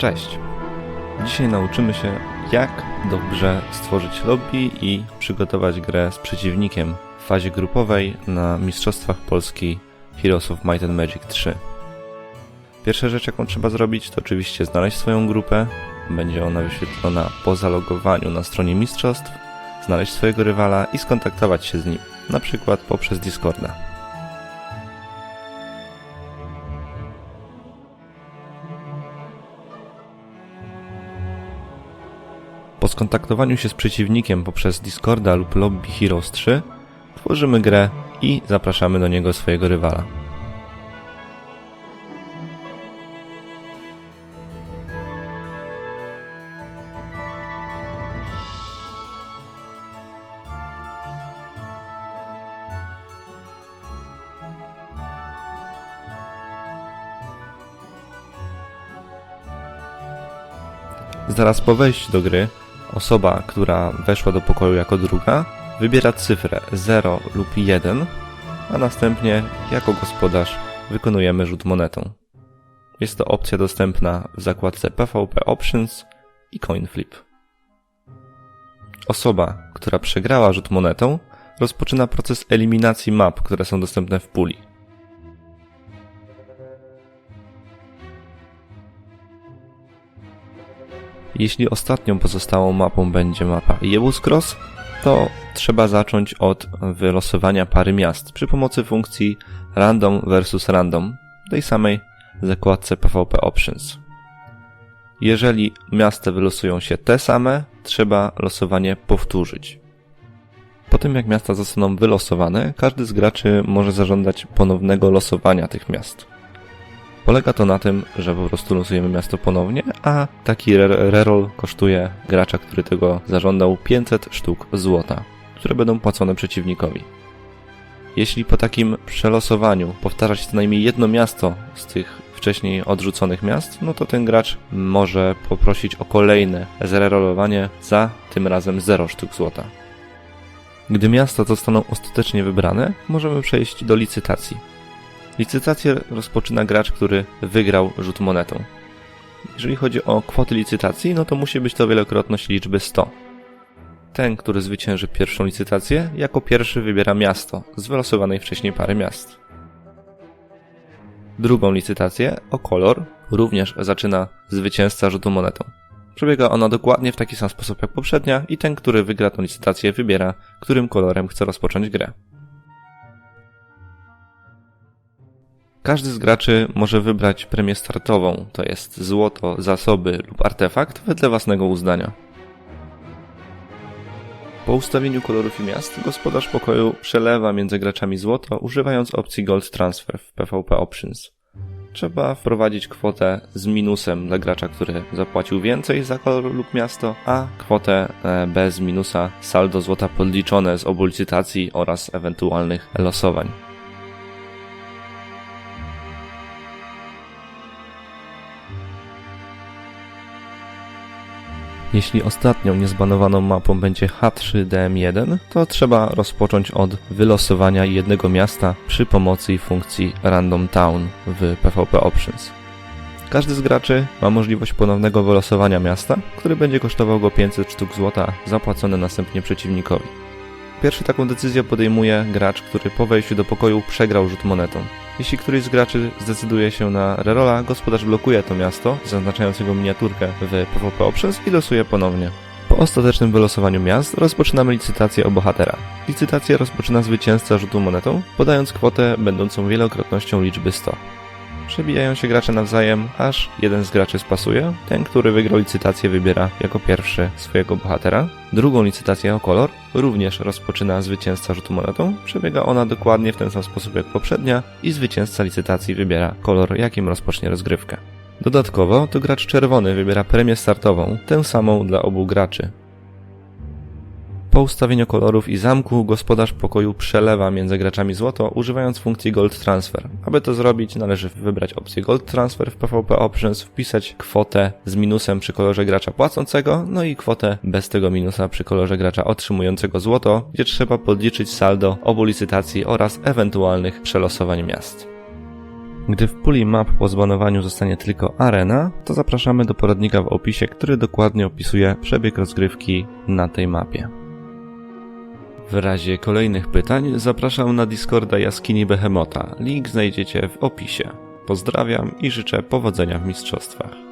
Cześć! Dzisiaj nauczymy się, jak dobrze stworzyć lobby i przygotować grę z przeciwnikiem w fazie grupowej na Mistrzostwach Polski Heroes of Might and Magic 3. Pierwsza rzecz, jaką trzeba zrobić, to oczywiście znaleźć swoją grupę. Będzie ona wyświetlona po zalogowaniu na stronie mistrzostw, znaleźć swojego rywala i skontaktować się z nim, na przykład poprzez Discorda. Po skontaktowaniu się z przeciwnikiem poprzez Discorda lub Lobby Heroes 3 tworzymy grę i zapraszamy do niego swojego rywala. Zaraz po wejściu do gry, osoba, która weszła do pokoju jako druga, wybiera cyfrę 0 lub 1, a następnie jako gospodarz wykonujemy rzut monetą. Jest to opcja dostępna w zakładce PvP Options i Coin Flip. Osoba, która przegrała rzut monetą, rozpoczyna proces eliminacji map, które są dostępne w puli. Jeśli ostatnią pozostałą mapą będzie mapa Jebus Cross, to trzeba zacząć od wylosowania pary miast przy pomocy funkcji random versus random tej samej zakładce PvP Options. Jeżeli miasta wylosują się te same, trzeba losowanie powtórzyć. Po tym jak miasta zostaną wylosowane, każdy z graczy może zażądać ponownego losowania tych miast. Polega to na tym, że po prostu losujemy miasto ponownie, a taki re- reroll kosztuje gracza, który tego zażądał 500 sztuk złota, które będą płacone przeciwnikowi. Jeśli po takim przelosowaniu powtarza się co najmniej jedno miasto z tych wcześniej odrzuconych miast, no to ten gracz może poprosić o kolejne zrerolowanie za tym razem 0 sztuk złota. Gdy miasta zostaną ostatecznie wybrane, możemy przejść do licytacji. Licytację rozpoczyna gracz, który wygrał rzut monetą. Jeżeli chodzi o kwoty licytacji, no to musi być to wielokrotność liczby 100. Ten, który zwycięży pierwszą licytację, jako pierwszy wybiera miasto z wylosowanej wcześniej pary miast. Drugą licytację, o kolor, również zaczyna zwycięzca rzutu monetą. Przebiega ona dokładnie w taki sam sposób jak poprzednia i ten, który wygra tę licytację, wybiera, którym kolorem chce rozpocząć grę. Każdy z graczy może wybrać premię startową, to jest złoto, zasoby lub artefakt wedle własnego uznania. Po ustawieniu kolorów i miast, gospodarz pokoju przelewa między graczami złoto, używając opcji Gold Transfer w PvP Options. Trzeba wprowadzić kwotę z minusem dla gracza, który zapłacił więcej za kolor lub miasto, a kwotę e, bez minusa saldo złota podliczone z obu licytacji oraz ewentualnych losowań. Jeśli ostatnią niezbanowaną mapą będzie H3DM1, to trzeba rozpocząć od wylosowania jednego miasta przy pomocy funkcji Random Town w PvP Options. Każdy z graczy ma możliwość ponownego wylosowania miasta, który będzie kosztował go 500 sztuk złota, zapłacone następnie przeciwnikowi. Pierwszy taką decyzję podejmuje gracz, który po wejściu do pokoju przegrał rzut monetą. Jeśli któryś z graczy zdecyduje się na rerola, gospodarz blokuje to miasto, zaznaczając jego miniaturkę w PvP Options i losuje ponownie. Po ostatecznym wylosowaniu miast rozpoczynamy licytację o bohatera. Licytację rozpoczyna zwycięzca rzutu monetą, podając kwotę będącą wielokrotnością liczby 100. Przebijają się gracze nawzajem, aż jeden z graczy spasuje. Ten, który wygrał licytację, wybiera jako pierwszy swojego bohatera. Drugą licytację o kolor również rozpoczyna zwycięzca rzutu monetą. Przebiega ona dokładnie w ten sam sposób jak poprzednia i zwycięzca licytacji wybiera kolor, jakim rozpocznie rozgrywkę. Dodatkowo to gracz czerwony wybiera premię startową, tę samą dla obu graczy. Po ustawieniu kolorów i zamku gospodarz pokoju przelewa między graczami złoto używając funkcji Gold Transfer. Aby to zrobić należy wybrać opcję Gold Transfer w PvP Options, wpisać kwotę z minusem przy kolorze gracza płacącego, no i kwotę bez tego minusa przy kolorze gracza otrzymującego złoto, gdzie trzeba podliczyć saldo obu licytacji oraz ewentualnych przelosowań miast. Gdy w puli map po zbanowaniu zostanie tylko arena, to zapraszamy do poradnika w opisie, który dokładnie opisuje przebieg rozgrywki na tej mapie. W razie kolejnych pytań zapraszam na Discorda Jaskini Behemota. Link znajdziecie w opisie. Pozdrawiam i życzę powodzenia w mistrzostwach.